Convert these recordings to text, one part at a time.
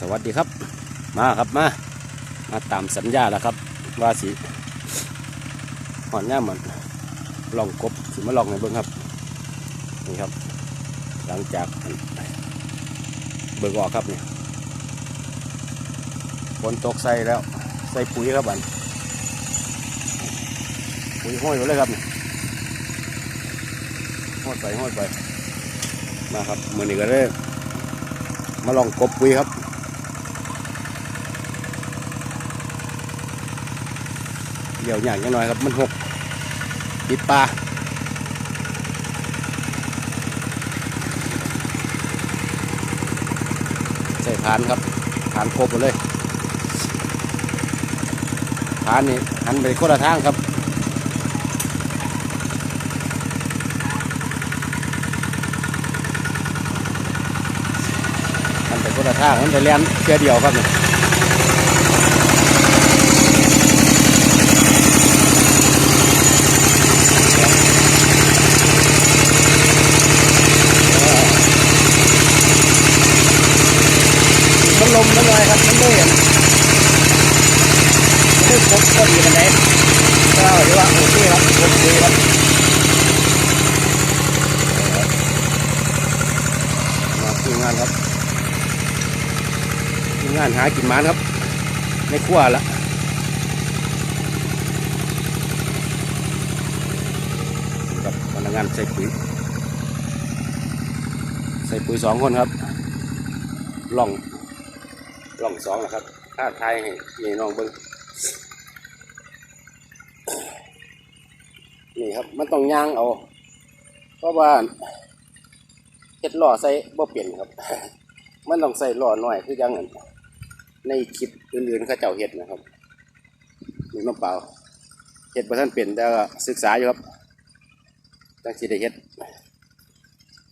สวัสดีครับ มาครับมา มาตามสัญญาแล้วครับ ว่าสิหอนย่ามันลองกบสิมาลองในเบิ้งครับ นี่ครับ หลังจากเบิกออกครับเนี่ยฝนตกใส่แล้ว ใส่ปุ๋ยครับบันปุ๋ยห้อยไปเลยครับนี่ห้อยไปห้อยไปมาครับมือนี้ก็ได้มาลองกบปุ๋ยครับ เดี๋ยวอย่างน้อยครับ มันหกติดปลาใส่ฐานครับฐานครบหมดเลยฐานนี่หันไปคนละทางครับหันไปคนละทางมันไปเลียนเพียเดียวครับเนี่มันล มมันลอยครับมันเลื่อนมันได้ครบพอดีมันไหนก็เรียกว่าโอเคครับครบดีครับมาทีมงานครับทีมงานหากินมันครับในครัวละกับพนักงานใส่ปุ๋ยใส่ปุ๋ยสองคนครับล่อง ล่องสองนะครับถ้าทายให้พี่น้องเบิ้งนี่ครับ มันต้องย่างเอา เพราะว่าเฮ็ดหล่อใส่บ่เปลี่ยนครับ มันต้องใส่หล่อน้อยคือจังนั้นในคลิปอื่นๆเขาเจ้าเฮ็ดนะครับนี่น้ำเปล่าเฮ็ดบ่ทันเป็นแต่ศึกษาอยู่ครับจังสิได้เฮ็ด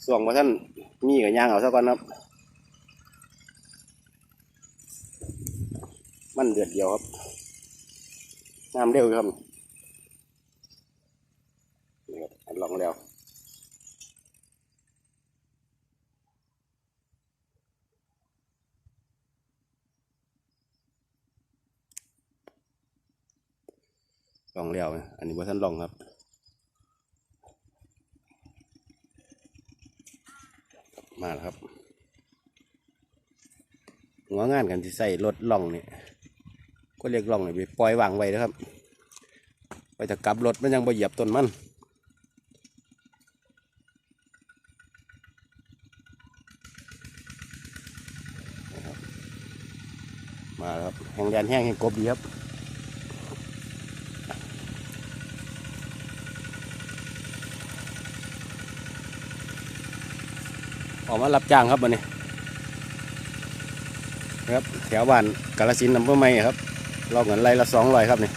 ส่วงบ่ทันมีก็ย่างเอาซะก่อนครับ มันเดือดเดียวครับน้ำเร็วครับนี่ครับลองแล้วลองแล้วนะอันนี้ว่าท่านลองครับมาแล้วครับหัวงานกันที่ใส่รถล่องเนี่ย ก็เรียกล่องเลยไปปล่อยวางไว้นะครับไปจะกลับรถมันยังไปเหยียบต้นมันมาครับแห้งแดนแห้งแห้งกบดีครับออกมารับจ้างครับวันนี้ครับแถวบ้านกาลสินธุ์อำเภอไม่ครับ เราเหมือนไรละสองร้อยครับนี่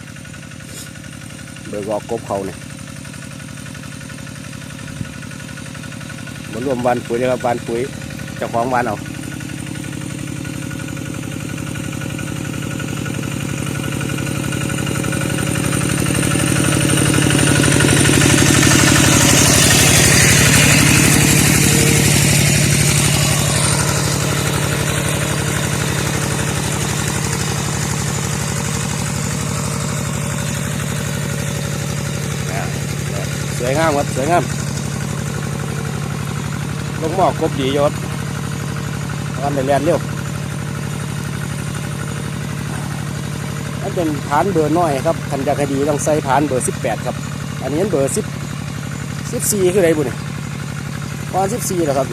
เบิกออกกบเขาเนี่ยมารวมวันปุ๋ยนะครับวันปุ๋ยเจ้าของวันเอา สวยงามครับสวยงามลงหมอกกบดีอยศวันเรียนเร็วนั่นเป็นฐานเบอร์น้อยครับคันจาคดีต้องใส่ฐานเบอร์สิบแปดครับ อันนี้เบอร์สิบสิบสี่คืออะไรบุญประมาณสิบสี่แหละครับ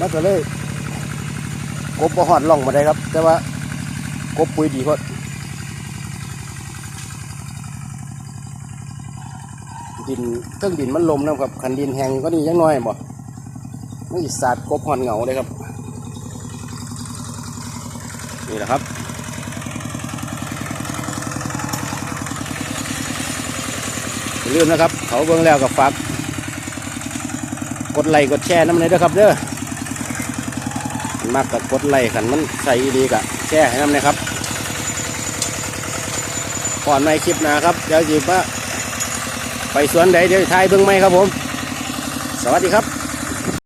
มันก็เลยกบบ่หอดล่องมาได้ครับ แต่ว่ากบปุ๋ยดีกว่ ดินเครื่องดินมันลมนะครับคันดินแห้งก็นี่ยังน้อยบ่มันสิสาดกบหอนเหงาเลยครับ นี่แหละครับอย่าลืมนะครับ เขาเบิ่งแล้วกับฝากกดไลค์กดแชร์น้ำเลยด้วยครับเด้อมันมากกับกดไลค์ขันมันใส่ดีกับแชร์ให้น้ำเลยครับก่อนในคลิปนะครับเดี๋ยวจีบว่า สวนใดเดี๋ยวทายเบิ่งไหมครับผม สวัสดีครับ